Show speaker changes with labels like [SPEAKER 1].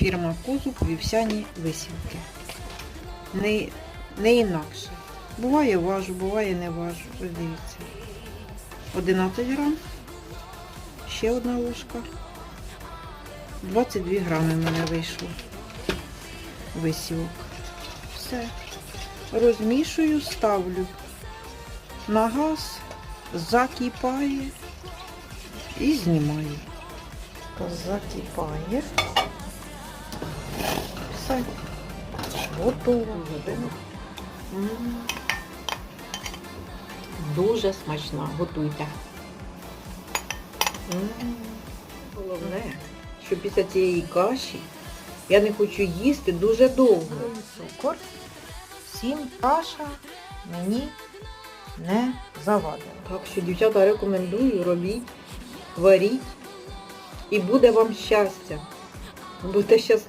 [SPEAKER 1] Фірма Козуб вівсяні висівки. Не, не інакше. Буває важу, буває не важу. Ось дивіться. 11 грам. Ще одна ложка. 22 грами в мене вийшло. Висівок. Все. Розмішую, ставлю на газ, закипає і знімаю. Закипає. Все. Готово. Дуже смачна. Готуйте. М. Головне, що після цієї каші я не хочу їсти дуже довго. Цукор. Всім каша мені не завадила. Так що, дівчата, рекомендую, робіть, варіть, і буде вам щастя. Будьте щасливі.